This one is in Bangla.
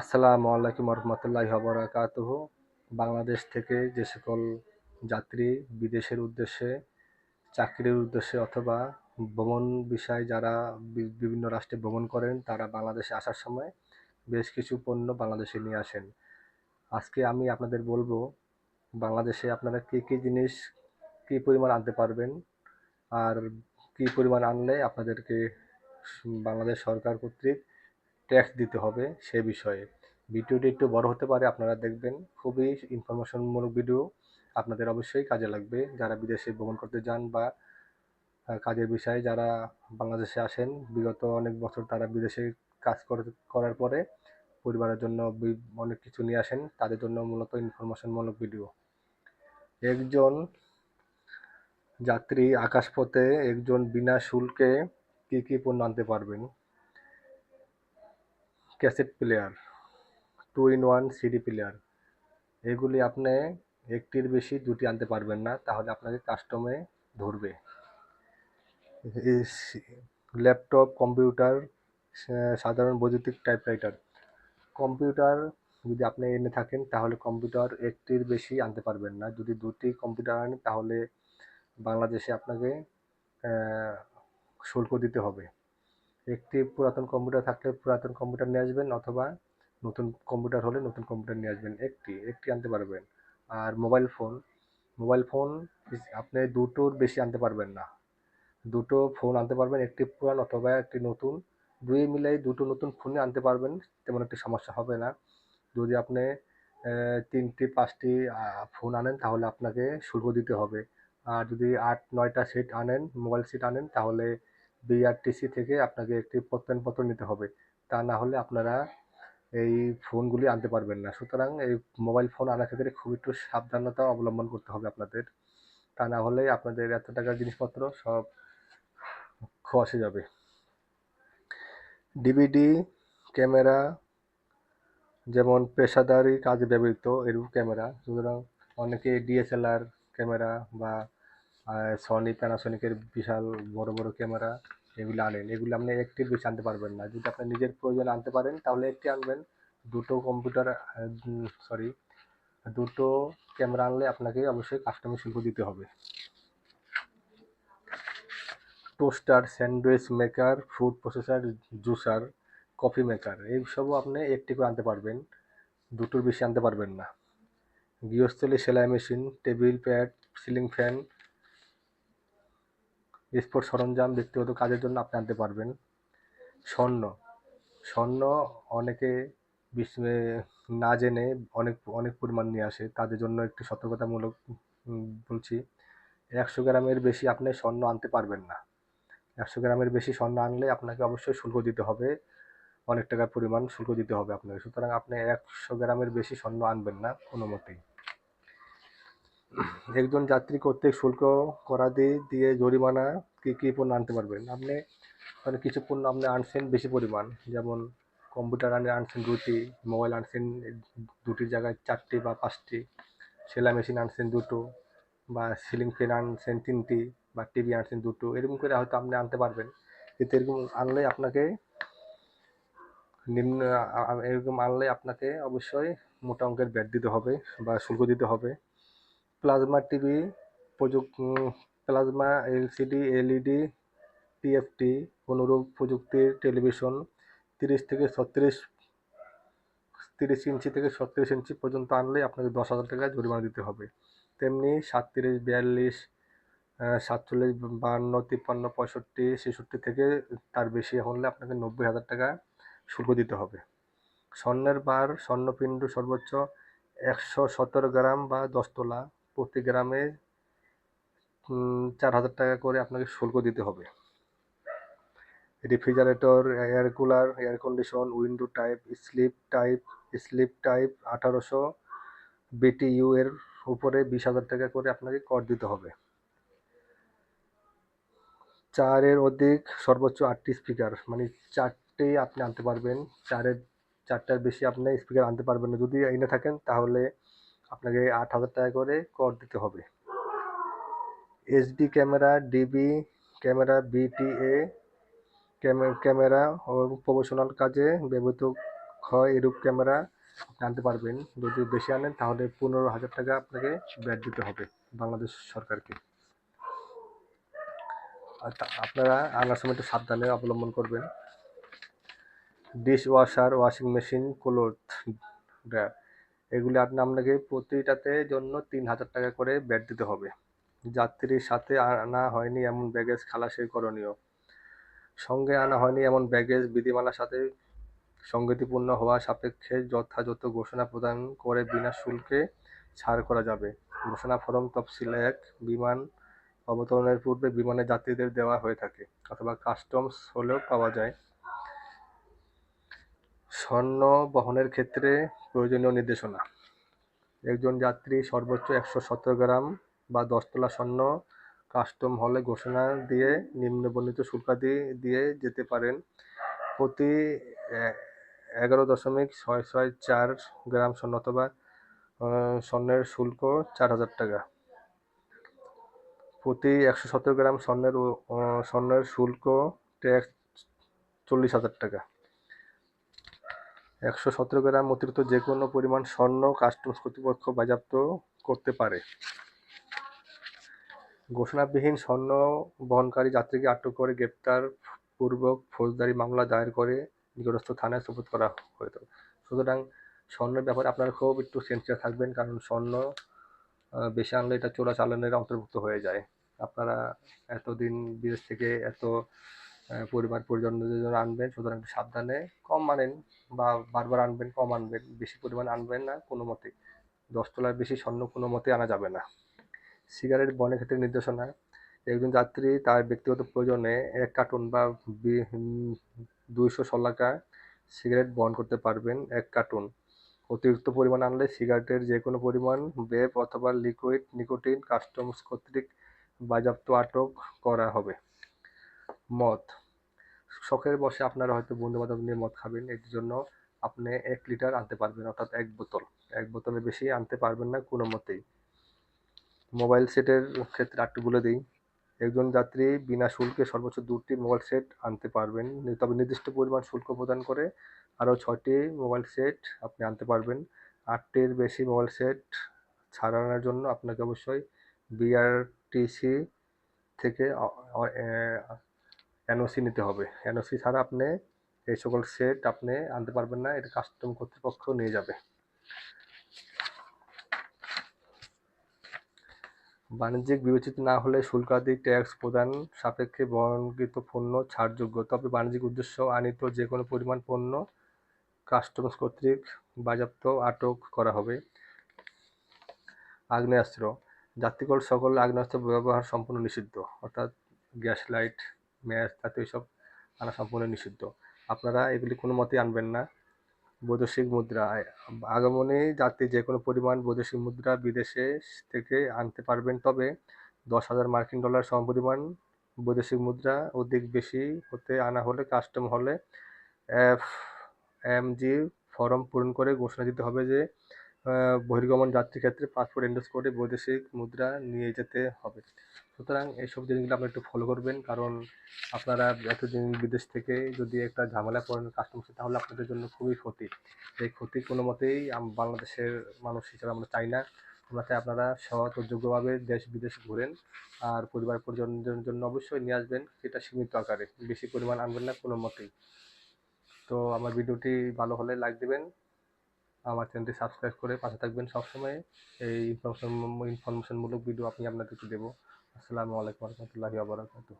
আসসালামু আলাইকুম রহমতুল্লাহি বারাকাতুহু বাংলাদেশ থেকে যে সকল যাত্রী বিদেশের উদ্দেশ্যে, চাকরির উদ্দেশ্যে অথবা ভ্রমণ বিষয়ে যারা বিভিন্ন রাষ্ট্রে ভ্রমণ করেন, তারা বাংলাদেশে আসার সময় বেশ কিছু পণ্য বাংলাদেশে নিয়ে আসেন। আজকে আমি আপনাদের বলব, বাংলাদেশে আপনারা কী কী জিনিস, কী পরিমাণ আনতে পারবেন, আর কী পরিমাণ আনলে আপনাদেরকে বাংলাদেশ সরকার কর্তৃক ট্যাক্স দিতে হবে সে বিষয়ে। ভিডিওটি একটু বড় হতে পারে, আপনারা দেখবেন। খুবই ইনফরমেশনমূলক ভিডিও আপনাদের অবশ্যই কাজে লাগবে। যারা বিদেশে ভ্রমণ করতে যান বা কাজের বিষয়ে যারা বাংলাদেশে আসেন, বিগত অনেক বছর তারা বিদেশে কাজ করে- করার পরে পরিবারের জন্য অনেক কিছু নিয়ে আসেন, তাদের জন্য মূলত ইনফরমেশনমূলক ভিডিও একজন যাত্রী আকাশপথে একজন বিনা শুল্কে কী কী পণ্য আনতে পারবেন? Cassette player two in one CD player এগুলি আপনি একটির বেশি দুটি আনতে পারবেন না, তাহলে আপনাকে কাস্টমে ধরবে। ল্যাপটপ কম্পিউটার সাধারণ বৈদ্যুতিক টাইপরাইটার কম্পিউটার যদি আপনি এনে থাকেন, তাহলে কম্পিউটার একটির বেশি আনতে পারবেন না। যদি দুটি কম্পিউটার আনেন, তাহলে বাংলাদেশে আপনাকে শুল্ক দিতে হবে। একটি পুরাতন কম্পিউটার থাকলে পুরাতন কম্পিউটার নিয়ে আসবেন অথবা নতুন কম্পিউটার হলে নতুন কম্পিউটার নিয়ে আসবেন। একটি একটি আনতে পারবেন। আর মোবাইল ফোন মোবাইল ফোন আপনি দুটোর বেশি আনতে পারবেন না। দুটো ফোন আনতে পারবেন, একটি পুরান অথবা একটি নতুন। দুই মিলাই দুটো নতুন ফোনে আনতে পারবেন, তেমন একটি সমস্যা হবে না। যদি আপনি তিনটি, পাঁচটি ফোন আনেন তাহলে আপনাকে শুল্ক দিতে হবে। আর যদি আট, নয়টা সেট আনেন মোবাইল সেট আনেন তাহলে বিআরটিসি থেকে আপনাকে একটি প্রত্যয়নপত্র নিতে হবে। তা না হলে আপনারা এই ফোনগুলি আনতে পারবেন না। সুতরাং এই মোবাইল ফোন আনার ক্ষেত্রে খুব একটু সাবধানতা অবলম্বন করতে হবে আপনাদের। তা না হলে আপনাদের এত টাকার জিনিসপত্র সব খসে যাবে। ডিভিডি ক্যামেরা, যেমন পেশাদারি কাজে ব্যবহৃত এরূপ ক্যামেরা। সুতরাং অনেকে ডিএসএলআর ক্যামেরা বা সনি প্যানাসনিকের বিশাল বড় বড় ক্যামেরা এগুলো আনেন। এগুলো আপনি একটির বেশি আনতে পারবেন না। যদি আপনি নিজের প্রয়োজন আনতে পারেন, তাহলে একটি আনবেন। দুটো কম্পিউটার সরি দুটো ক্যামেরা আনলে আপনাকে অবশ্যই কাস্টমার শুল্ক দিতে হবে। Toaster sandwich maker food processor juicer coffee maker এইসবও আপনি একটি করে আনতে পারবেন। দুটোর বেশি আনতে পারবেন না। গৃহস্থলী সেলাই machine table pad ceiling fan sports সরঞ্জাম ব্যক্তিগত কাজের জন্য আপনি আনতে পারবেন। স্বর্ণ। স্বর্ণ অনেকে না জেনে অনেক অনেক পরিমাণ নিয়ে আসে। তাদের জন্য একটু সতর্কতামূলক বলছি, একশো গ্রামের বেশি আপনি স্বর্ণ আনতে পারবেন না। একশো গ্রামের বেশি স্বর্ণ আনলে আপনাকে অবশ্যই শুল্ক দিতে হবে। অনেক টাকার পরিমাণ শুল্ক দিতে হবে আপনাকে। সুতরাং আপনি একশো গ্রামের বেশি স্বর্ণ আনবেন না কোনো মতেই। একজন যাত্রী কর্তৃক শুল্ক করাদি দিয়ে জরিমানা কি কি পণ্য আনতে পারবেন? আপনি মানে কিছু পণ্য আপনি আনছেন বেশি পরিমাণ, যেমন কম্পিউটার আনে আনছেন দুটি মোবাইল আনছেন দুটির জায়গায় চারটি বা পাঁচটি, সেলাই মেশিন আনছেন দুটো, বা সিলিং ফ্যান আনছেন তিনটি, বা টিভি আনছেন দুটো, এরকম করে হয়তো আপনি আনতে পারবেন। কিন্তু এরকম আনলে আপনাকে নিম্ন এরকম আনলে আপনাকে অবশ্যই মোটা অঙ্কের ব্যাট দিতে হবে বা শুল্ক দিতে হবে। প্লাজমা টিভি, প্রযুক্তি প্লাজমা, এলসিডি, এলইডি, টিএফটি, অনুরূপ প্রযুক্তির টেলিভিশন তিরিশ থেকে ছত্রিশ, তিরিশ ইঞ্চি থেকে ছত্রিশ ইঞ্চি পর্যন্ত আনলে আপনাকে দশ হাজার টাকা জরিমানা দিতে হবে। তেমনি সাতত্রিশ, বিয়াল্লিশ সাতচল্লিশ, বাহান্ন, তিপ্পান্ন, পঁয়ষট্টি, ছেষট্টি থেকে তার বেশি হলে আপনাকে নব্বই হাজার টাকা শুল্ক দিতে হবে। স্বর্ণের বার স্বর্ণপিণ্ড সর্বোচ্চ একশো সতেরো গ্রাম বা দশ তোলা। প্রতি গ্রামে চার হাজার টাকা করে আপনাকে শুল্ক দিতে হবে। Refrigerator, air cooler, air condition, window type, slip type slip type আঠারোশো, বিটিইউ এর উপরে বিশ হাজার টাকা করে আপনাকে কর দিতে হবে। চারের অধিক সর্বোচ্চ আটটি স্পিকার মানে চারটেই আপনি আনতে পারবেন। চারের, চারটার বেশি আপনি স্পিকার আনতে পারবেন না। যদি এনে থাকেন তাহলে আপনাকে আট হাজার টাকা করে কর দিতে হবে। HD camera DB camera BTA camera ও প্রফেশনাল কাজে ব্যবহৃত হয় এরূপ ক্যামেরা আনতে পারবেন। যদি বেশি আনেন, তাহলে পনেরো হাজার টাকা আপনাকে ব্যাট দিতে হবে বাংলাদেশ সরকারকে। আপনারা আনার সময় একটু সাবধানে অবলম্বন করবেন। Dish washer washing machine cloth dryer এগুলি আপনি আপনাকে প্রতিটাতে জন্য তিন হাজার টাকা করে ব্যাট দিতে হবে। যাত্রীর সাথে আনা হয়নি এমন ব্যাগেজ খালাসের করণীয়। সঙ্গে আনা হয়নি এমন ব্যাগেজ বিধিমালার সাথে সঙ্গতিপূর্ণ হওয়া সাপেক্ষে যথাযথ ঘোষণা প্রদান করে বিনা শুল্কে ছাড় করা যাবে। ঘোষণা ফরম তফসিল এক, বিমান অবতরণের পূর্বে বিমানে যাত্রীদের দেওয়া হয়ে থাকে, অথবা কাস্টমস হলেও পাওয়া যায়। স্বর্ণ বহনের ক্ষেত্রে প্রয়োজনীয় নির্দেশনা। একজন যাত্রী সর্বোচ্চ একশো সতেরো গ্রাম বা দশ তোলা স্বর্ণ কাস্টম হলে ঘোষণা দিয়ে নিম্নবর্ণিত শুল্কাদি দিয়ে যেতে পারেন। প্রতি এগারো দশমিক ছয় ছয় চার গ্রাম স্বর্ণ অথবা স্বর্ণের শুল্ক চার হাজার টাকা। প্রতি একশো সতেরো গ্রাম স্বর্ণের স্বর্ণের শুল্ক ট্যাক্স চল্লিশ হাজার টাকা। একশো সতেরো গ্রাম অতিরিক্ত যে কোনো পরিমাণ স্বর্ণ কাস্টমস কর্তৃপক্ষ বাজেয়াপ্ত করতে পারে। ঘোষণাবিহীন স্বর্ণ বহনকারী যাত্রীকে আটক করে গ্রেপ্তার পূর্বক ফৌজদারি মামলা দায়ের করে নিকটস্থ থানায় সুপুত করা হতো সুতরাং স্বর্ণের ব্যাপারে আপনারা খুব একটু সেন্সিটিভ থাকবেন, কারণ স্বর্ণ বেশি আনলে এটা চোরাচালানের অন্তর্ভুক্ত হয়ে যায়। আপনারা এতদিন বিদেশ থেকে এত পরিবার পরিজনদের জন্য আনবেন, সুতরাং সাবধানে কম আনেন বা বারবার আনবেন, কম আনবেন, বেশি পরিমাণ আনবেন না, কোনো মতে। দশ তোলার বেশি স্বর্ণ কোনো মতে আনা যাবে না। সিগারেট বনের ক্ষেত্রে নির্দেশনা, একজন যাত্রী তার ব্যক্তিগত প্রয়োজনে এক কার্টুন বা দুইশো শলাকা সিগারেট বহন করতে পারবেন, এক কার্টুন। অতিরিক্ত পরিমাণ আনলে সিগারেটের যে কোনো পরিমাণ বেপ অথবা লিকুইড, নিকোটিন, কাস্টমস কর্তৃক বাজেয়াপ্ত আটক করা হবে। মদ। শখের বসে আপনারা হয়তো বন্ধু বান্ধব নিয়ে মদ খাবেন, এর জন্য আপনি এক লিটার আনতে পারবেন, অর্থাৎ এক বোতল। এক বোতলের বেশি আনতে পারবেন না কোনো মতেই। মোবাইল সেটের ক্ষেত্রে একটু বলে দিই, একজন যাত্রী বিনা শুল্কে সর্বোচ্চ দুটি মোবাইল সেট আনতে পারবেন। তবে নির্দিষ্ট পরিমাণ শুল্ক প্রদান করে আরও ছয়টি মোবাইল সেট আপনি আনতে পারবেন। আটটির বেশি মোবাইল সেট ছাড়ানোর জন্য আপনাকে অবশ্যই বিআরটিসি থেকে এনওসি নিতে হবে। এনওসি ছাড়া আপনি এই সকল সেট আপনি আনতে পারবেন না, এটা কাস্টম কর্তৃপক্ষ নিয়ে যাবে। বাণিজ্যিক বিবেচিত না হলে শুল্কাদি ট্যাক্স প্রদান সাপেক্ষে বহনকৃত পণ্য ছাড়যোগ্য। তবে বাণিজ্যিক উদ্দেশ্য আনিত যে কোনো পরিমাণ পণ্য কাস্টমস কর্তৃক বাজেয়াপ্ত আটক করা হবে। আগ্নেয়াস্ত্র। যাত্রীকল সকল আগ্নেয়াস্ত্র ব্যবহার সম্পূর্ণ নিষিদ্ধ, অর্থাৎ গ্যাস লাইট ম্যাচ জাতীয় এসব আনা সম্পূর্ণ নিষিদ্ধ। আপনারা এগুলি কোনো মতেই আনবেন না। বৈদেশিক মুদ্রা আগমনে যাতে যে কোনো পরিমাণ বৈদেশিক মুদ্রা বিদেশে থেকে আনতে পারবেন, তবে দশ হাজার মার্কিন ডলার সমপরিমাণ বৈদেশিক মুদ্রা অধিক বেশি হতে আনা হলে, কাস্টম হলে এফ এম জি ফর্ম পূরণ করে ঘোষণা দিতে হবে যে বহির্গমন যাত্রী ক্ষেত্রে পাসপোর্ট এন্ডোজ করে বৈদেশিক মুদ্রা নিয়ে যেতে হবে। সুতরাং এইসব জিনিসগুলো আপনারা একটু ফলো করবেন, কারণ আপনারা এতদিন বিদেশ থেকে যদি একটা ঝামেলা পড়েন কাস্টমসে তাহলে আপনাদের জন্য খুবই ক্ষতি। এই ক্ষতি কোনো মতেই বাংলাদেশের মানুষ হিসেবে আমরা চাই না। আমরা চাই আপনারা সৎ ও যোগ্যভাবে দেশ, বিদেশ ঘুরেন আর পরিবার পরিজনদের জন্য অবশ্যই নিয়ে আসবেন, সেটা সীমিত আকারে। বেশি পরিমাণ আনবেন না কোনো মতেই। তো আমার ভিডিওটি ভালো হলে লাইক দিবেন আমার চ্যানেলটি সাবস্ক্রাইব করে পাশে থাকবেন সবসময়। এই ইনফরমেশন ইনফরমেশনমূলক ভিডিও আমি আপনাদেরকে দেবো। আসসালামু আলাইকুম রহমতুল্লাহি আবরাকাতুহ